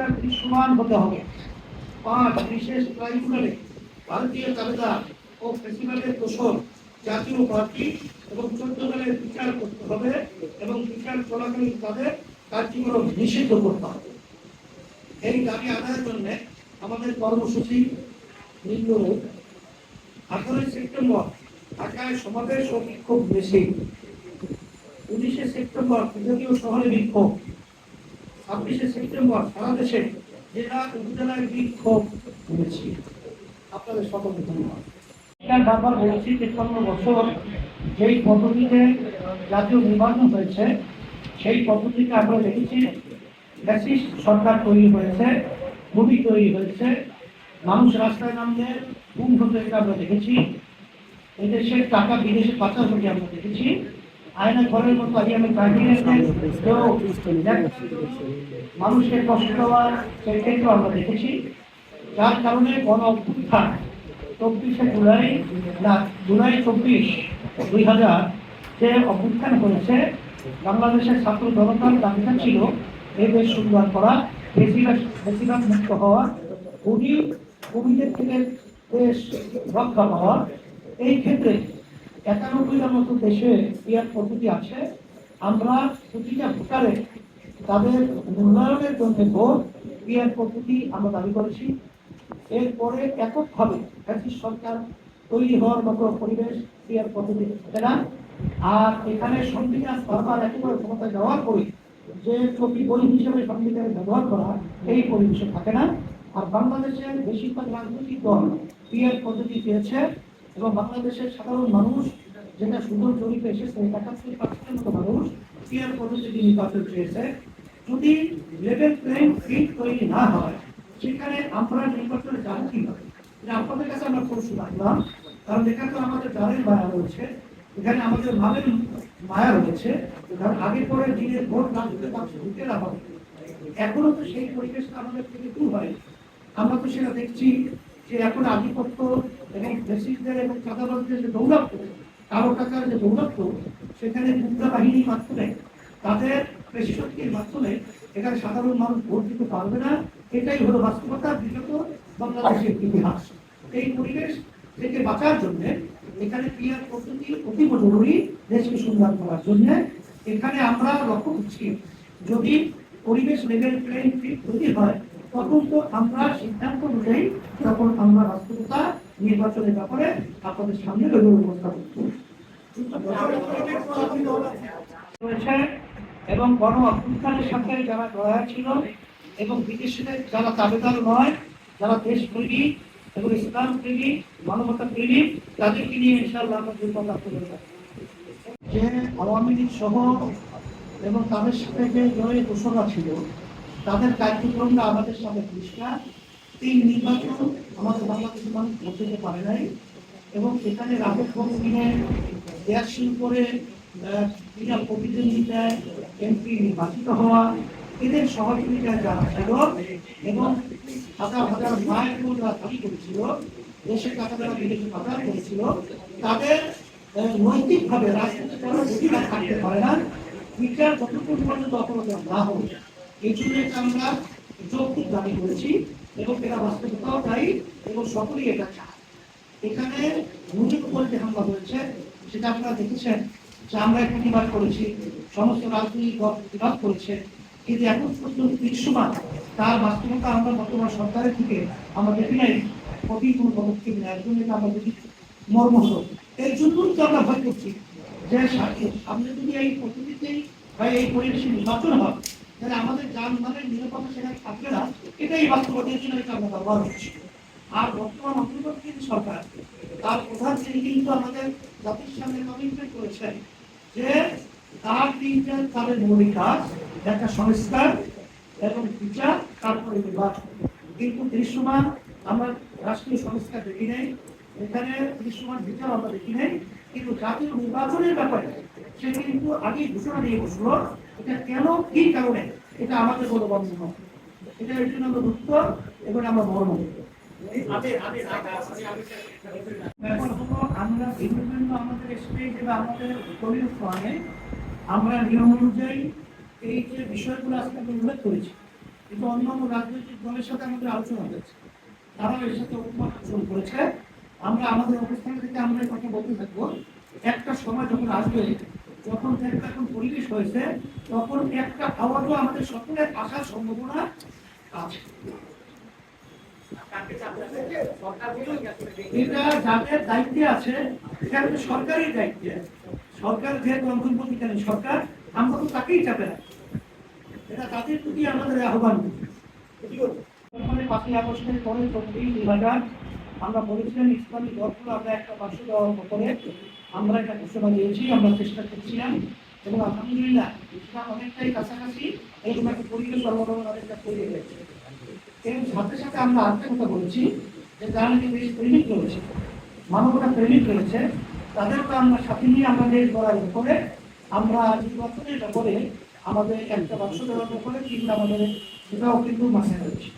সরকার দৃশ্যমান হতে হবে। পাঁচ বিশেষ ট্রাইব্যুনালে ভারতীয় তাবেদার ও ফেস্টিভ্যালের দোষর জাতীয় পার্টি এবং চোদ্দ দলের বিচার করতে হবে এবং বিচার চলাকালীন তাদের কার্যক্রম নিষিদ্ধ করতে হবে। এই দাবি আদায়ের জন্য আমাদের কর্মসূচি নিম্নরূপ আঠারোই সেপ্টেম্বর ঢাকায় সমাবেশ ও বিক্ষোভ বেশি। উনিশে সেপ্টেম্বর বিভাগীয় শহরে বিক্ষোভ। ছাব্বিশে সেপ্টেম্বর সারা দেশে জেলা উপজেলায় বিক্ষোভ করেছি আপনাদের সকলকে ধন্যবাদ। বারবার বলেছি তেপ্পান্ন বছর যেই পদ্ধতিতে জাতীয় নির্বাচন হয়েছে, সেই পদ্ধতিতে আমরা দেখেছি। ফ্যাসিস্ট সরকার তৈরি হয়েছে মুভি তৈরি হয়েছে, মানুষ রাস্তায় নামলে গুম হতে আমরা দেখেছি। এদেশের টাকা বিদেশে পাচার হতে আমরা দেখেছি। আয়না ঘরের মতো আগে আমি কাটিয়ে কেউ মানুষকে কষ্ট দেওয়া সেই ক্ষেত্রে আমরা দেখেছি। যার কারণে গণ অভ্যুত্থান চব্বিশে জুলাই না জুলাই চব্বিশ দুই হাজার যে অভ্যুত্থান হয়েছে বাংলাদেশের ছাত্র জনতার দাবিটা ছিল এই দেশ সুন্দর করা বেশিরভাগ বেশিরভাগ মুক্ত হওয়া উনি কবিদের থেকে দেশ রক্ষা পাওয়া এই ক্ষেত্রে একানব্বইটার মতো দেশে ইয়ার পদ্ধতি আছে। আমরা প্রতিটা ভোটারে তাদের উন্নয়নের জন্য ভোট পিয়ার পদ্ধতি আমরা দাবি করেছি। এরপরে এককভাবে ফ্যাসিস্ট সরকার তৈরি হওয়ার মতো পরিবেশ পিয়ার পদ্ধতি থাকে না। আর এখানে সংবিধান বারবার একেবারে ক্ষমতা যাওয়ার পরে যে কপি বই হিসেবে সংবিধানের ব্যবহার করা এই পরিবেশে থাকে না। আর বাংলাদেশের বেশিরভাগ রাজনৈতিক দল পদ্ধতি পেয়েছে। এবং বাংলাদেশের সাধারণ মানুষ যেটা সুন্দর জরিপে এসেছে একাত্তর পার্সেন্টের মতো মানুষ। পিয়ার পদ্ধতি নির্বাচন চেয়েছে। যদি লেভেল প্লেইং ফিল্ড তৈরি না হয়, সেখানে আমরা নির্বাচনে যাব কীভাবে? আপনাদের কাছে আমরা প্রশ্ন রাখলাম। কারণ এখানে তো আমাদের জালের মায়া রয়েছে। এখানে আমাদের মালের মায়া রয়েছে। কারণ আগে পরে দিনের ভোট না দিতে পারছে ঢুকে না হবে এখনও তো সেই পরিবেশটা আমাদের থেকে দূর হয় আমরা তো সেটা দেখছি যে এখন আধিপত্য এবং ফেসিসদের এবং চাঁদাবাজদের যে দৌরাত্ম কারও টাকার যে দৌরাত্ম সেখানে গুন্ডা বাহিনীর মাধ্যমে, তাদের পেশি মাধ্যমে এখানে সাধারণ মানুষ ভোট দিতে পারবে না। এটাই হলো বাস্তবতা, বিগত বাংলাদেশের ইতিহাস। এই পরিবেশ থেকে বাঁচার জন্য এখানে ক্রিয়ার পদ্ধতি অতীব জরুরি দেশকে সুন্দর করার জন্য। এখানে আমরা লক্ষ্য করছি, যদি পরিবেশ লেভেল প্লেইং ফিল্ড তৈরি হয়, তখন তো আমরা সিদ্ধান্ত অনুযায়ী তখন আমরা বাস্তবতা নির্বাচনের ব্যাপারে আপনাদের সামনে উপস্থাপন। এবং গণ অভ্যুত্থানের সাথে যারা জড়া ছিল এবং বিদেশিদের যারা তাবেদার নয়, যারা দেশ প্রেমী এবং ইসলাম প্রেমী, মানবতা প্রেমী, তাদেরকে নিয়ে ইনশাআল্লাহ আমরা দুর্বল যে আওয়ামী লীগ সহ এবং তাদের সাথে যে জয়ের ঘোষণা ছিল, তাদের কার্যক্রমটা আমাদের সাথে পরিষ্কার এই নির্বাচন আমাদের বাংলাদেশের মানুষ দিতে পারে নাই। এবং রাতের পর দিনে গ্যাসিং করে আহ, বিনা প্রতিদ্বন্দ্বিতায় এমপি নির্বাচিত হওয়া এদের সহযোগিতায় যারা ছিল এবং হাজার হাজার মায়ের যারা দাবি করেছিল দেশের টাকা যারা বিদেশে পাচার করেছিল তাদের নৈতিকভাবে রাজনৈতিক কোনো অধিকার থাকতে পারে না। বিচার যতক্ষণ পর্যন্ত অপরাধ না হবে এই জন্য আমরা যৌক্তিক দাবি করেছি। এবং এরা বাস্তবতাও তাই এবং সকলেই এটা চায়। এখানে উপর যে হামলা হয়েছে, সেটা আপনারা দেখেছেন যে আমরা প্রতিবাদ করেছি, সমস্ত রাজনৈতিক দল প্রতিবাদ করেছে। কিন্তু এখন পর্যন্ত দৃশ্যমান তার বাস্তবতা আমরা বর্তমান সরকারের থেকে আমরা দেখি নাই। কঠিন কোনো পদক্ষেপ নেওয়ার জন্য আমরা দেখি মর্ম হলো এই জন্যই তো আমরা ভয় করছি যে সামনে যদি এই পদ্ধতিতেই বা এই পরিবেশে নির্বাচন হয় তাহলে আমাদের যানবাহনের নিরাপত্তা সেখানে না, এটাই বাস্তবতার জন্য এটা আমরা ব্যবহার করছি। আর বর্তমান অন্তর্বর্তীকালীন সরকার, তার প্রধান তিনি কিন্তু আমাদের জাতির সামনে কমিটমেন্ট করেছেন যে তার তিনটা তাদের মৌলিক কাজ, একটা সংস্কার এবং বিচার তারপরে নির্বাচন। কিন্তু দৃশ্যমান আমরা রাষ্ট্রীয় সংস্কার দেখি নাই, এখানে দৃশ্যমান বিচার আমরা দেখি নাই, কিন্তু জাতীয় নির্বাচনের ব্যাপারে সে কিন্তু আগেই ঘোষণা দিয়ে বসল এটা কেন কি কারণে? এটা আমাদের বলবন্ধ নয় এটা এর জন্য আমরা দুঃখ এবং আমরা হলো আমরা বিভিন্ন আমাদের স্টেজে বা আমাদের দলীয় ফর্মে আমরা নিয়ম অনুযায়ী এই যে বিষয়গুলো আজকে আমি উল্লেখ করেছি কিন্তু অন্যান্য রাজনৈতিক দলের সাথে আমাদের আলোচনা হয়েছে। তারাও এর সাথে ঐক্যমত পোষণ করেছে। আমরা আমাদের অবস্থান থেকে আমরা কথা বলতে থাকব। একটা সময় যখন আসবে যখন এখন পরিবেশ হয়েছে, তখন একটা আওয়াজও আমাদের সকলের আসার সম্ভাবনা আছে। যাদের দায়িত্বে আছে, এটা হচ্ছে সরকারি দায়িত্বে সরকার যেহেতু সরকার তাকেই চাপে এটা তাদের প্রতি আমাদের আহ্বান। আমরা বলেছিলাম, ইসলামী দলগুলো আমরা একটা পার্শ্ব দেওয়ার করে আমরা একটা ঘোষণা দিয়েছি, আমরা চেষ্টা করছিলাম। এবং আলহামদুলিল্লাহ, ইসলাম অনেকটাই কাছাকাছি এরকম একটা পরিবেশ সর্বপ্রথম অনেকটা তৈরি হয়েছে। এর সাথে সাথে আমরা আরেকটা কথা বলেছি, যে যারা নাকি দেশ প্রেমিক রয়েছে, মানবতা প্রেমিক রয়েছে তাদেরকে আমরা সাথে নিয়ে আমরা দেশ গড়ার উপরে আমরা নির্বাচনের ব্যাপারে আমাদের একটা বাক্স দেওয়ার ব্যাপারে কিন্তু আমাদের সেটাও কিন্তু মাথায় রয়েছে।